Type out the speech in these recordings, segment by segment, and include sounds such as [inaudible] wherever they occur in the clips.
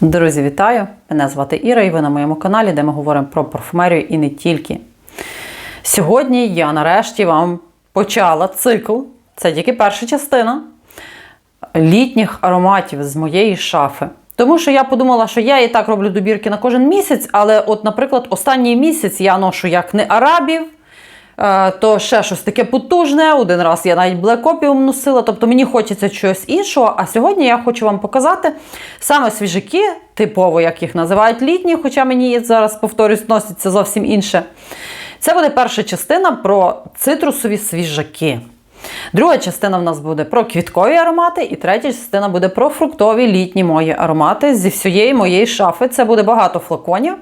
Друзі, вітаю! Мене звати Іра, і ви на моєму каналі, де ми говоримо про парфумерію і не тільки. Сьогодні я нарешті вам почала цикл, це тільки перша частина літніх ароматів з моєї шафи. Тому що я подумала, що я і так роблю добірки на кожен місяць, але, от, наприклад, останній місяць я ношу як не арабів, то ще щось таке потужне. Один раз я навіть Black Opium носила, тобто мені хочеться чогось іншого. А сьогодні я хочу вам показати саме свіжаки, типово, як їх називають літні, хоча мені зараз, повторюсь, носиться зовсім інше. Це буде перша частина про цитрусові свіжаки. Друга частина в нас буде про квіткові аромати, і третя частина буде про фруктові літні мої аромати зі всієї моєї шафи. Це буде багато флаконів.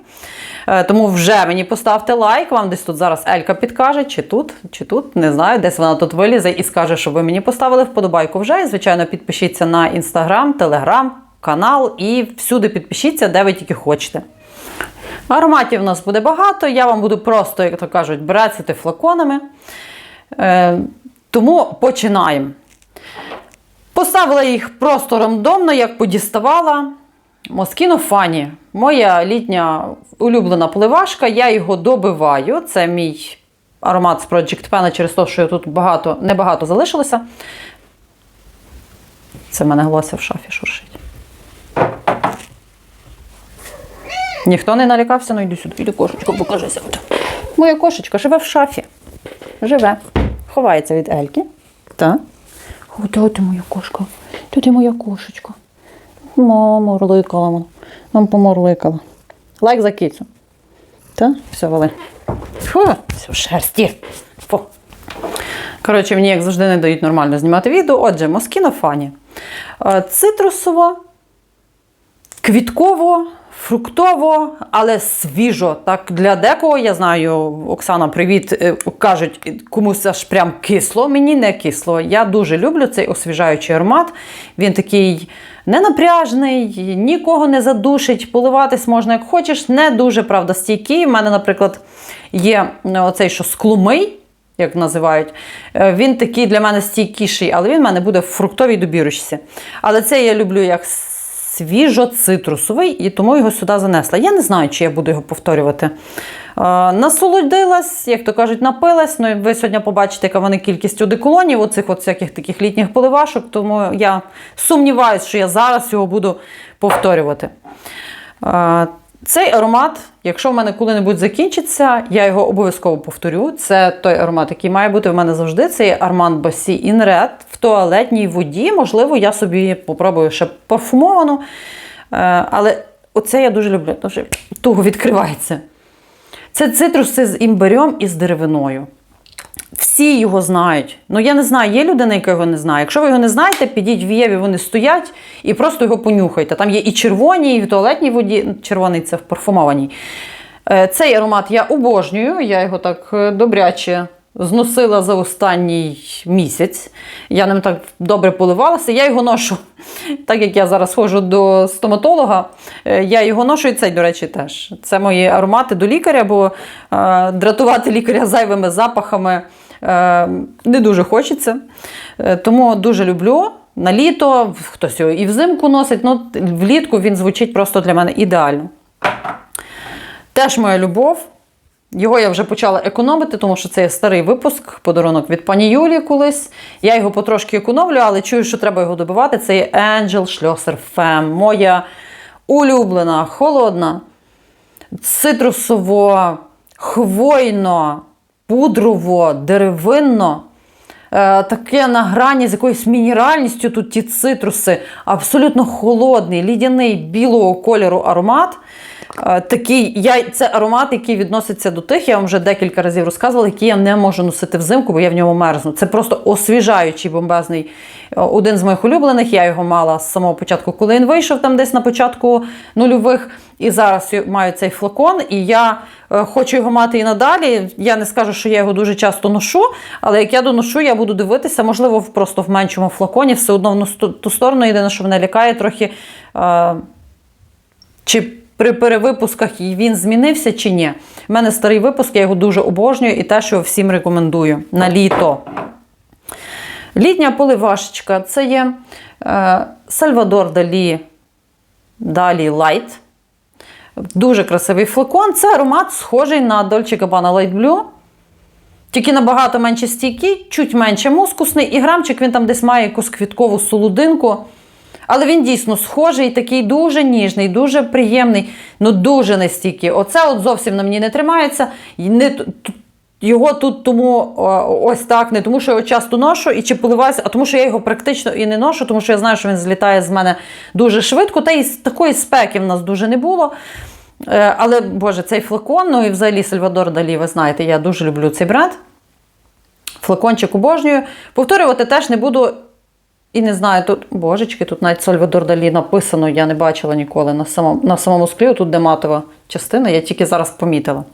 Е, Тому вже мені поставте лайк, вам десь тут зараз Елька підкаже, чи тут, чи тут, не знаю, десь вона тут вилізе і скаже, щоб ви мені поставили вподобайку вже. І, звичайно, підпишіться на інстаграм, телеграм, канал і всюди підпишіться, де ви тільки хочете. Ароматів у нас буде багато, я вам буду просто, як то кажуть, брецити флаконами. Тому починаємо. Поставила їх просто рандомно, як подіставала. Москіно Фані. Моя літня улюблена поливашка, я його добиваю. Це мій аромат з Project Pen через те, що тут багато, небагато залишилося. Це в мене голося в шафі шуршить. Ніхто не налякався, ну йди сюди, іди кошечко, покажися. Моя кошечка живе в шафі. Живе. Ховається від Ельки. Так. О, де ти моя кошка? Де ти моя кошечка? Мама, морликала вона. Нам поморликала. Лайк за кицю. Так? Все, вали. Фу, все в шерсті. Фу. Коротше, мені, як завжди, не дають нормально знімати відео. Отже, Москіно Фані. Е, квітково, фруктово, але свіжо. Так, для декого, я знаю, Оксана, привіт, е, кажуть, комусь аж прям кисло. Мені не кисло. Я дуже люблю цей освіжаючий аромат. Він такий ненапряжний, нікого не задушить, поливатись можна як хочеш. Не дуже правда стійкий. У мене, наприклад, є оцей, що склумий. Як називають, Е, він такий для мене стійкіший, але він в мене буде в фруктовій добірочці. Але це я люблю як свіжо-цитрусовий, і тому його сюди занесла. Я не знаю, чи я буду його повторювати. Насолодилась, як то кажуть, напилась. Ну, ви сьогодні побачите, яка вони кількість одеколонів, оцих от всяких таких літніх поливашок, тому я сумніваюся, що я зараз його буду повторювати. Цей аромат, якщо в мене коли-небудь закінчиться, я його обов'язково повторю. Це той аромат, який має бути в мене завжди. Це є Armand Bossy In в туалетній воді. Можливо, я собі попробую ще парфумовану. Е, Але оце я дуже люблю, дуже туго відкривається. Це цитруси з імбирем і з деревиною. Всі його знають. Ну, я не знаю, є людина, яка його не знає. Якщо ви його не знаєте, підіть в Єві, вони стоять і просто його понюхайте. Там є і червоні, і в туалетній воді. Червоний це в парфумованій. Е, Цей аромат я обожнюю, я його так е, добряче зносила за останній місяць. Я ним так добре поливалася. Я його ношу, так як я зараз ходжу до стоматолога, е, я його ношу і цей, до речі, теж. Це мої аромати до лікаря, бо е, дратувати лікаря зайвими запахами е, не дуже хочеться. Е, тому дуже люблю. На літо, хтось його і взимку носить, ну влітку він звучить просто для мене ідеально. Теж моя любов. Його я вже почала економити, тому що це є старий випуск, подарунок від пані Юлії колись. Я його потрошки економлю, але чую, що треба його добивати. Це є Angel Schlosser Femme. Моя улюблена, холодна, цитрусово, хвойно, пудрово, деревинно. Е, Таке на грані з якоюсь мінеральністю тут ті цитруси, абсолютно холодний, лідяний білого кольору аромат. Е, Такий, я, це аромат, який відноситься до тих, я вам вже декілька разів розказувала, які я не можу носити взимку, бо я в ньому мерзну. Це просто освіжаючий бомбезний. е, Один з моїх улюблених. Я його мала з самого початку, коли він вийшов там десь на початку нульових. І зараз маю цей флакон, і я е, хочу його мати і надалі. Я не скажу, що я його дуже часто ношу, але як я доношу, я буду дивитися, можливо, просто в меншому флаконі, все одно в ту, сторону. Єдине, що мене лякає трохи. Чи при перевипусках він змінився чи ні. У мене старий випуск, я його дуже обожнюю і те, що всім рекомендую на літо. Літня поливашечка це є е, Сальвадор Далі Далі Light. Дуже красивий флакон. Це аромат схожий на Dolce Gabbana Light Blue. Тільки набагато менше стійкий, чуть менше мускусний, і грамчик він там десь має якусь квіткову солодинку. Але він дійсно схожий, такий дуже ніжний, дуже приємний, ну дуже нестійкий. Оце от зовсім на мені не тримається. Не, його тут тому ось так, не тому, що я його часто ношу і чи поливаюся, а тому, що я його практично і не ношу, тому що я знаю, що він злітає з мене дуже швидко. Та й такої спеки в нас дуже не було. Е, Але, Боже, цей флакон, ну і взагалі Сальвадор Далі, ви знаєте, я дуже люблю цей бренд. Флакончик обожнюю. Повторювати теж не буду. І не знаю, тут, божечки, тут навіть Сальвадор Далі написано, я не бачила ніколи на самому, на самому склі, тут де матова частина, я тільки зараз помітила.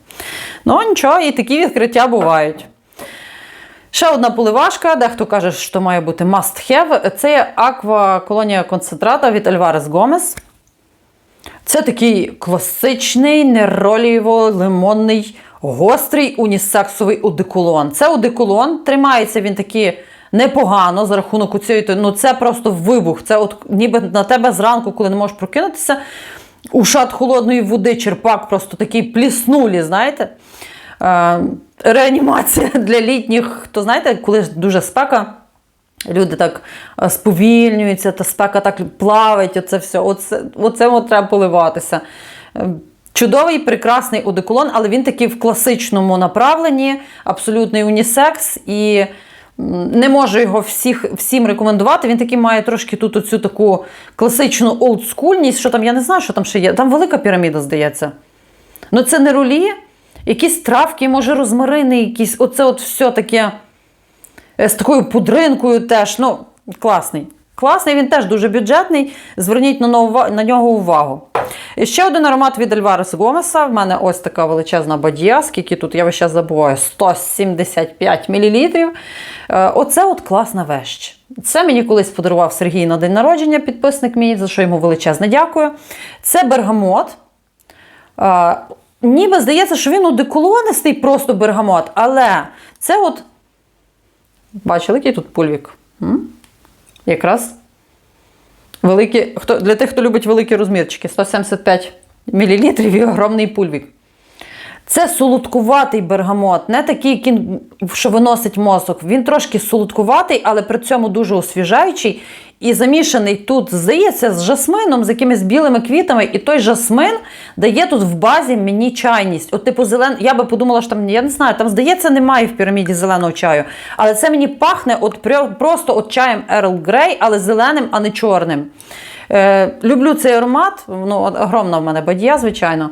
Ну, нічого, і такі відкриття бувають. Ще одна поливашка, дехто каже, що має бути must have. Це аква колонія концентрата від Альварес Гомес. Це такий класичний неролієво-лимонний, гострий унісексовий одеколон. Це одеколон, тримається він такий непогано за рахунок цієї. Ну це просто вибух. Це от ніби на тебе зранку, коли не можеш прокинутися, ушат холодної води, черпак, просто такий пліснулі, знаєте. Е, реанімація [laughs] для літніх, то знаєте, коли дуже спека. Люди так е, сповільнюються, та спека так плавить, оце все. Оце, оце от треба поливатися. Е, Чудовий, прекрасний одеколон, але він такий в класичному направленні, абсолютний унісекс. І не можу його всіх, всім рекомендувати. Він такий має трошки тут оцю таку класичну олдскульність, що там, я не знаю, що там ще є. Там велика піраміда, здається. Ну це не рулі, якісь травки, може, розмарини, якісь. Оце от все таке е, з такою пудринкою теж. Ну, класний. Класний, він теж дуже бюджетний. Зверніть на, нього- на нього увагу. І ще один аромат від Альварес Гомеса. В мене ось така величезна бадія, скільки тут, я час забуваю, 175 мл. Оце от класна вещь. Це мені колись подарував Сергій на день народження, підписник мій, за що йому величезне дякую. Це бергамот. Ніби здається, що він одеколонистий просто бергамот, але це от. Бачили, який тут пульвік? М? Якраз великі, хто, для тих, хто любить великі розмірчики, 175 мл і огромний пульвік. Це солодкуватий бергамот, не такий, що виносить мозок. Він трошки солодкуватий, але при цьому дуже освіжаючий. І замішаний тут, здається, з жасмином, з якимись білими квітами. І той жасмин дає тут в базі мені чайність. От, типу, зелен... я би подумала, що там, я не знаю, там, здається, немає в піраміді зеленого чаю. Але це мені пахне от просто от чаєм Earl Grey, але зеленим, а не чорним. Е, люблю цей аромат, ну, огромна в мене бадія, звичайно.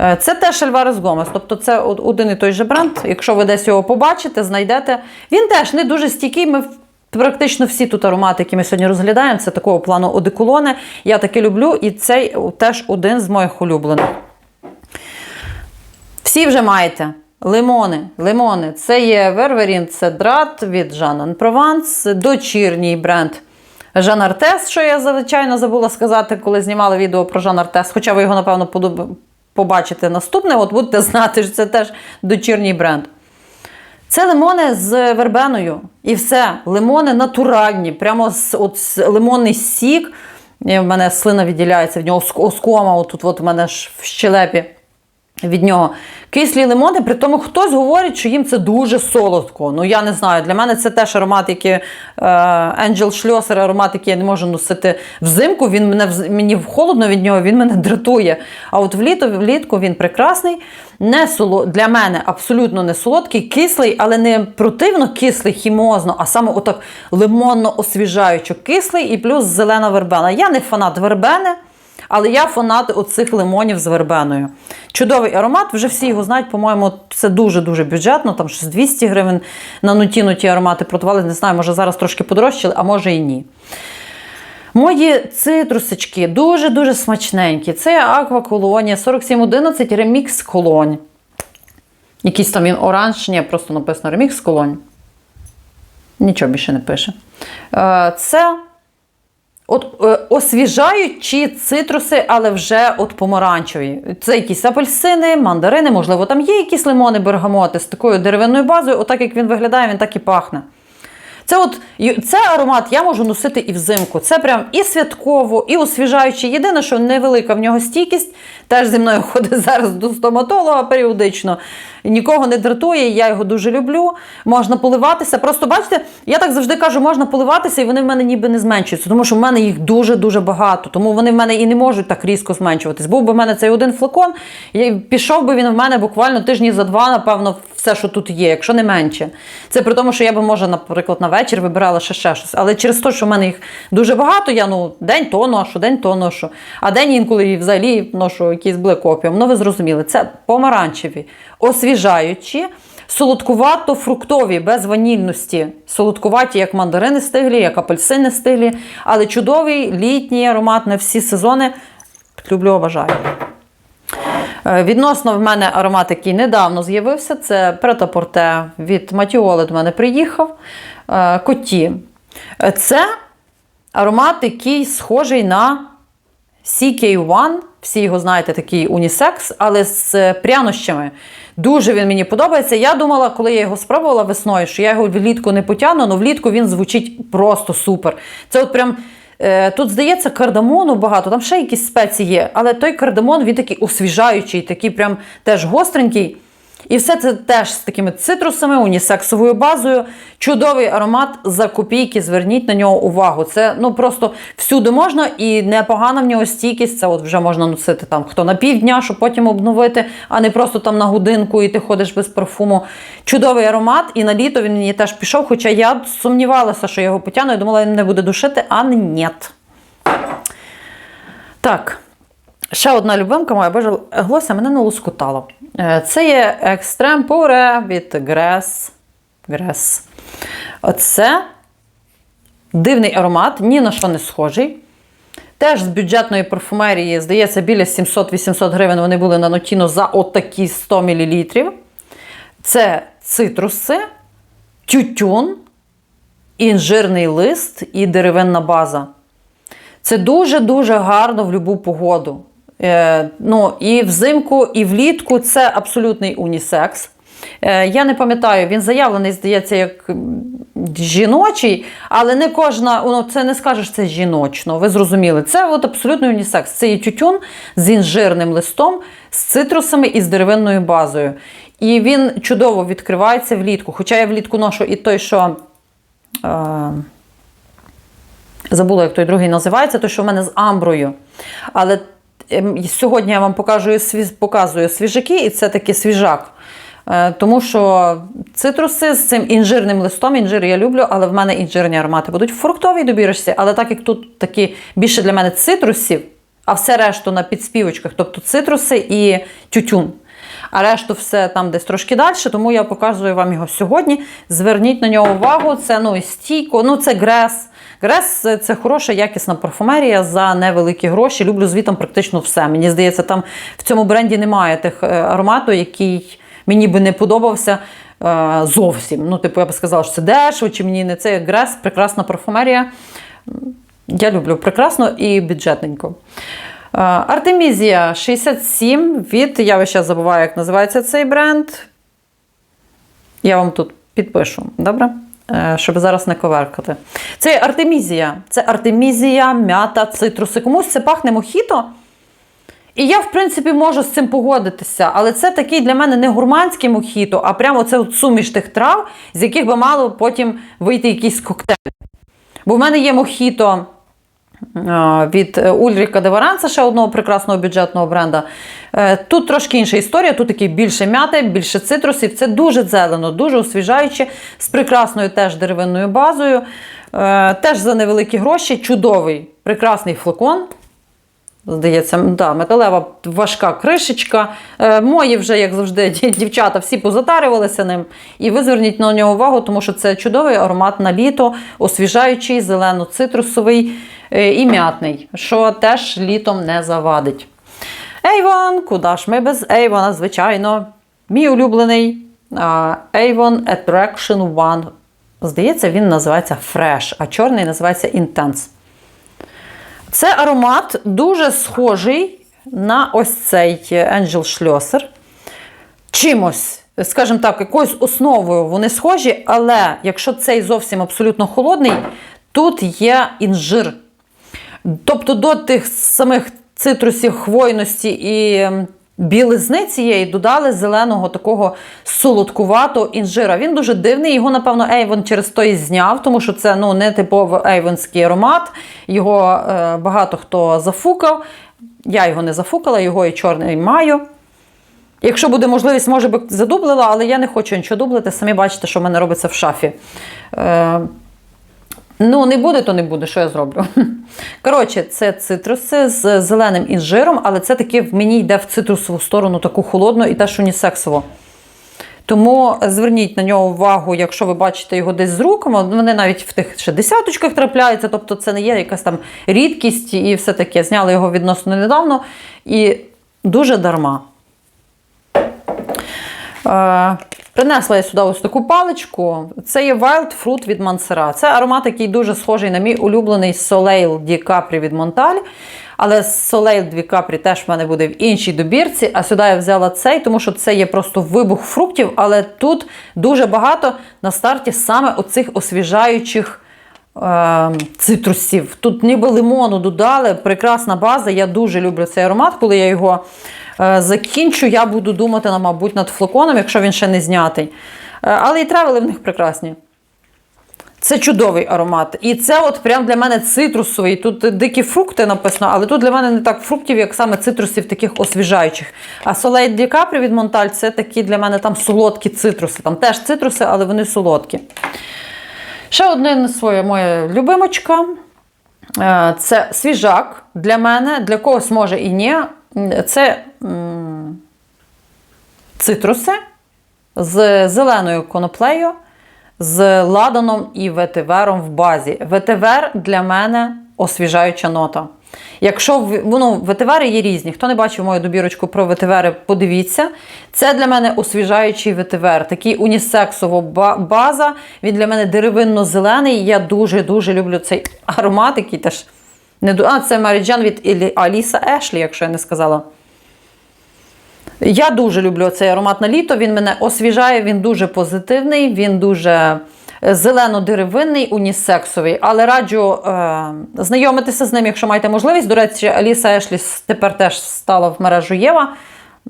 Е, Це теж Альварес Гомес, тобто це один і той же бренд. Якщо ви десь його побачите, знайдете. Він теж не дуже стійкий. Ми практично всі тут аромати, які ми сьогодні розглядаємо, це такого плану одеколони. Я таке люблю, і цей теж один з моїх улюблених. Всі вже маєте. Лимони, лимони. Це є Верверін Цедрат від Jean Provence, дочірній бренд Жан Артес, що я звичайно забула сказати, коли знімала відео про Жан Артес. Хоча ви його, напевно, побачите наступне, от будете знати, що це теж дочірній бренд. Це лимони з вербеною. І все. Лимони натуральні. Прямо з, от, з лимонний сік. І в мене слина відділяється від нього оскома. Отут от у мене ж в щелепі від нього. Кислі лимони, при тому хтось говорить, що їм це дуже солодко. Ну я не знаю. Для мене це теж аромат, який е, Angel Schlosser, аромат, який я не можу носити взимку. Він мене мені холодно від нього, він мене [laughs] дратує. А от вліто, влітку він прекрасний. Не соло, для мене абсолютно не солодкий, кислий, але не противно кислий, хімозно, а саме отак лимонно освіжаючо кислий і плюс зелена вербена. Я не фанат вербени. Але я фанат оцих лимонів з вербеною. Чудовий аромат, вже всі його знають, по-моєму, це дуже-дуже бюджетно, там щось 200 гривень на нутіну ті аромати продавали. Не знаю, може зараз трошки подорожчали, а може і ні. Мої цитрусички дуже-дуже смачненькі. Це Аква Колонія 4711 ремікс колонь. Якийсь там він оранж, ні, просто написано ремікс колонь. Нічого більше не пише. Е, Це От е, освіжаючі цитруси, але вже от помаранчеві. Це якісь апельсини, мандарини, можливо, там є якісь лимони, бергамоти з такою деревинною базою. Отак як він виглядає, він так і пахне. Це от це аромат я можу носити і взимку. Це прям і святково, і освіжаючий. Єдине, що невелика в нього стійкість. Теж зі мною [laughs] ходить зараз до стоматолога періодично. Нікого не дратує, я його дуже люблю. Можна поливатися. Просто бачите, я так завжди кажу, можна поливатися, і вони в мене ніби не зменшуються, тому що в мене їх дуже-дуже багато. Тому вони в мене і не можуть так різко зменшуватись. Був би в мене цей один флакон, і пішов би він в мене буквально тижні за два, напевно, все, що тут є, якщо не менше. Це при тому, що я би, може, наприклад, на вечір вибирала ще, ще щось. Але через те, що в мене їх дуже багато, я ну день то ношу, день то ношу. А день інколи взагалі ношу якийсь блек опіум. Ну, ви зрозуміли, це помаранчеві, освіжаючі. Солодкувато-фруктові, без ванільності. Солодкуваті, як мандарини стиглі, як апельсини стиглі, але чудовий літній аромат на всі сезони. Люблю, обожаю. Е, Відносно в мене аромат, який недавно з'явився, це Претапорте від Матіоли до мене приїхав. Е, Коті. Е, Це аромат, який схожий на CK1. Всі його знаєте, такий унісекс, але з прянощами. Дуже він мені подобається. Я думала, коли я його спробувала весною, що я його влітку не потягну, але влітку він звучить просто супер. Це от прям. Е, Тут, здається, кардамону багато, там ще якісь спеції є, але той кардамон він такий освіжаючий, такий прям теж гостренький. І все це теж з такими цитрусами, унісексовою базою. Чудовий аромат за копійки. Зверніть на нього увагу. Це ну просто всюди можна і непогана в нього стійкість. Це от вже можна носити там хто на півдня, щоб потім обновити, а не просто там на годинку і ти ходиш без парфуму. Чудовий аромат, і на літо він мені теж пішов. Хоча я сумнівалася, що його потягну. Я думала, він не буде душити, а ні. Так. Ще одна любимка моя боже, глося мене не лоскутала. Е, Це є Extreme Pure від Gress. Gress. Оце дивний аромат, ні на що не схожий. Теж з бюджетної парфумерії, здається, біля 700-800 гривень вони були на Notino за отакі 100 мл. Це цитруси, тютюн, інжирний лист і деревинна база. Це дуже-дуже гарно в будь-яку погоду. Е, ну, і взимку, і влітку це абсолютний унісекс. Е, я не пам'ятаю, він заявлений, здається, як жіночий, але не кожна, ну, це не скажеш, це жіночно. Ви зрозуміли. Це от абсолютний унісекс. Це є тютюн з інжирним листом, з цитрусами і з деревинною базою. І він чудово відкривається влітку. Хоча я влітку ношу і той, що. Е, Забула, як той другий називається, той, що в мене з амброю. Але сьогодні я вам покажу, показую свіжаки, і це такий свіжак. Е, Тому що цитруси з цим інжирним листом, інжир я люблю, але в мене інжирні аромати будуть в фруктовій добірочці. Але так як тут такі більше для мене цитрусів, а все решту на підспівочках, тобто цитруси і тютюн. А решту все там десь трошки далі, тому я показую вам його сьогодні. Зверніть на нього увагу. Це ну, стійко, ну це грес. Грес це- хороша, якісна парфумерія за невеликі гроші. Люблю звітом практично все. Мені здається, там в цьому бренді немає тих е, аромату, який мені би не подобався е, зовсім. Ну, типу, я б сказала, що це дешево, чи мені не це Грес, прекрасна парфумерія. Я люблю прекрасно і бюджетненько. Е, Артемізія 67 від, я весь час забуваю, як називається цей бренд. Я вам тут підпишу, добре? Е, Щоб зараз не коверкати. Це Артемізія. Це Артемізія, м'ята, цитруси. Комусь це пахне мохіто. І я, в принципі, можу з цим погодитися, але це такий для мене не гурманський мохіто, а прямо це суміш тих трав, з яких би мало потім вийти якийсь коктейль. Бо в мене є мохіто від е, Ульріка Деваранса, ще одного прекрасного бюджетного бренда. Е, Тут трошки інша історія, тут такий більше м'яти, більше цитрусів. Це дуже зелено, дуже освіжаюче, з прекрасною теж деревинною базою. Е, Теж за невеликі гроші, чудовий, прекрасний флакон. Здається, да, металева важка кришечка. Мої вже, як завжди, [laughs] дівчата всі позатарювалися ним. І ви зверніть на нього увагу, тому що це чудовий аромат на літо, освіжаючий, зелено-цитрусовий і м'ятний, що теж літом не завадить. Avon, куди ж ми без Avon, звичайно. Мій улюблений Avon Attraction One. Здається, він називається Fresh, а чорний називається Intense. Це аромат дуже схожий на ось цей Angel Schlosser. Чимось скажімо так, якоюсь основою вони схожі, але якщо цей зовсім абсолютно холодний, тут є інжир. Тобто до тих самих цитрусів хвойності і білизни цієї додали зеленого такого солодкуватого інжира. Він дуже дивний. Його, напевно, Ейвон через то і зняв, тому що це ну, не типовий ейвонський аромат. Його е, багато хто зафукав. Я його не зафукала, його і чорний маю. Якщо буде можливість, може би задублила, але я не хочу нічого дублити. Самі бачите, що в мене робиться в шафі. Е, Ну, не буде, то не буде, що я зроблю. [laughs] Коротше, це цитруси з зеленим інжиром, але це таки в мені йде в цитрусову сторону, таку холодну і теж унісексово. Тому зверніть на нього увагу, якщо ви бачите його десь з рук, вони навіть в тих ще десяточках трапляються, тобто це не є якась там рідкість і все таке. Зняли його відносно недавно і дуже дарма. Принесла я сюди ось таку паличку. Це є Wild Fruit від Мансера. Це аромат, який дуже схожий на мій улюблений Soleil Di Capri від Монталь. Але Soleil Di Capri теж в мене буде в іншій добірці. А сюди я взяла цей, тому що це є просто вибух фруктів, але тут дуже багато на старті саме оцих освіжаючих. е, Цитрусів. Тут ніби лимону додали, прекрасна база. Я дуже люблю цей аромат. Коли я його закінчу, я буду думати, мабуть, над флаконом, якщо він ще не знятий. Е, але і тревели в них прекрасні. Це чудовий аромат. І це от прям для мене цитрусовий. Тут дикі фрукти написано, але тут для мене не так фруктів, як саме цитрусів таких освіжаючих. А Soleil Di Capri від Монталь це такі для мене там солодкі цитруси. Там теж цитруси, але вони солодкі. Ще одне своє моє любимочка. Е, Це свіжак для мене, для когось може і ні. Це цитруси з зеленою коноплею, з ладаном і ветивером в базі. Ветивер для мене освіжаюча нота. Якщо ну, ветивери є різні, хто не бачив мою добірочку про ветивери, подивіться. Це для мене освіжаючий ветивер, такий унісексово база. Він для мене деревинно-зелений. Я дуже-дуже люблю цей аромат, який теж не А, це Маріджан від Ілі- Аліса Ешлі, якщо я не сказала. Я дуже люблю цей аромат на літо. Він мене освіжає, він дуже позитивний, він дуже е, зелено-деревинний, унісексовий. Але раджу е, знайомитися з ним, якщо маєте можливість. До речі, Аліса Ешлі тепер теж стала в мережу Єва.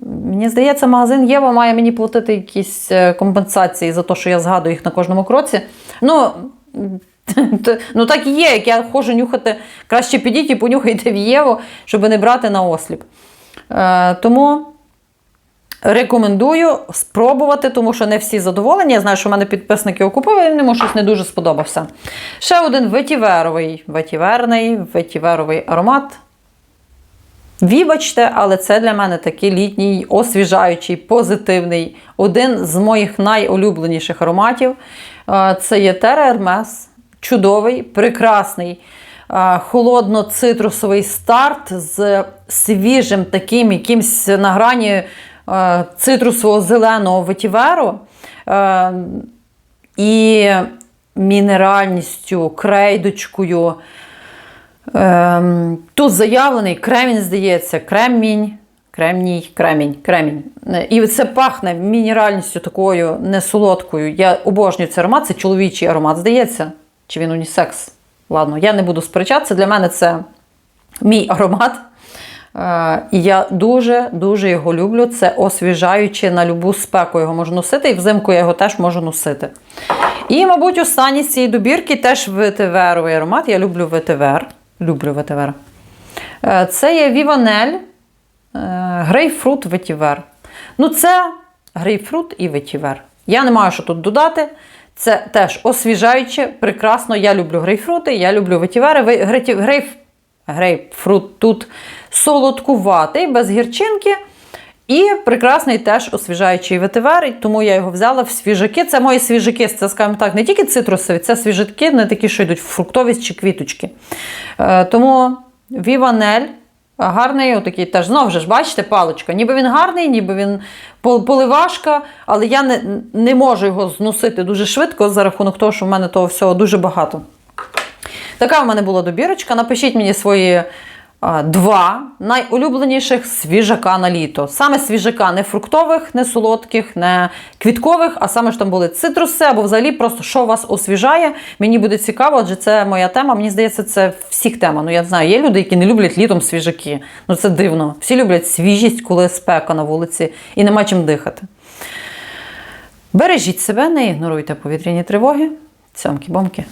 Мені здається, магазин Єва має мені платити якісь е, компенсації за те, що я згадую їх на кожному кроці. Ну, ну так і є, як я ходжу нюхати. Краще підіть і понюхайте в Єву, щоб не брати на осліп. Е, тому. Рекомендую спробувати, тому що не всі задоволені. Я знаю, що в мене підписники його купили, і йому щось не дуже сподобався. Ще один ветіверовий, ветіверний, ветіверовий аромат. Вибачте, але це для мене такий літній, освіжаючий, позитивний, один з моїх найулюбленіших ароматів. Е, Це є Terra Hermes. Чудовий, прекрасний, холодно-цитрусовий старт з свіжим таким якимсь на грані е, цитрусового зеленого ветіверу. Е, І мінеральністю, крейдочкою. Ем, тут заявлений кремінь, здається, кремінь, кремній, кремінь, кремінь. І це пахне мінеральністю такою несолодкою. Я обожнюю цей аромат, це чоловічий аромат, здається. Чи він унісекс? Ладно, я не буду сперечатися. Для мене це мій аромат. Е, І я дуже-дуже його люблю. Це освіжаюче на любу спеку його можу носити, і взимку я його теж можу носити. І, мабуть, останній з цієї добірки теж ветиверовий аромат. Я люблю ветивер. Люблю ветивер. Е, Це є Віванель грейпфрут ветівер. Ну, це грейпфрут і ветівер. Я не маю що тут додати. Це теж освіжаюче, прекрасно. Я люблю грейпфрути, я люблю ветівери. Грейп, грейпфрут тут солодкуватий, без гірчинки. І прекрасний теж освіжаючий ветивер, тому я його взяла в свіжаки. Це мої свіжаки, це, скажімо так, не тільки цитрусові, це свіжаки, не такі, що йдуть в фруктовість чи квіточки. Е, тому Віванель. Гарний, отакий теж знову ж бачите, паличка. Ніби він гарний, ніби він пол- поливашка, але я не, не можу його зносити дуже швидко за рахунок того, що в мене того всього дуже багато. Така в мене була добірочка. Напишіть мені свої Два найулюбленіших свіжака на літо. Саме свіжака не фруктових, не солодких, не квіткових, а саме ж там були цитруси або взагалі просто що вас освіжає. Мені буде цікаво, адже це моя тема. Мені здається, це всіх тема. Ну я знаю, є люди, які не люблять літом свіжаки. Ну це дивно. Всі люблять свіжість, коли спека на вулиці і нема чим дихати. Бережіть себе, не ігноруйте повітряні тривоги. Цьомки-бомки.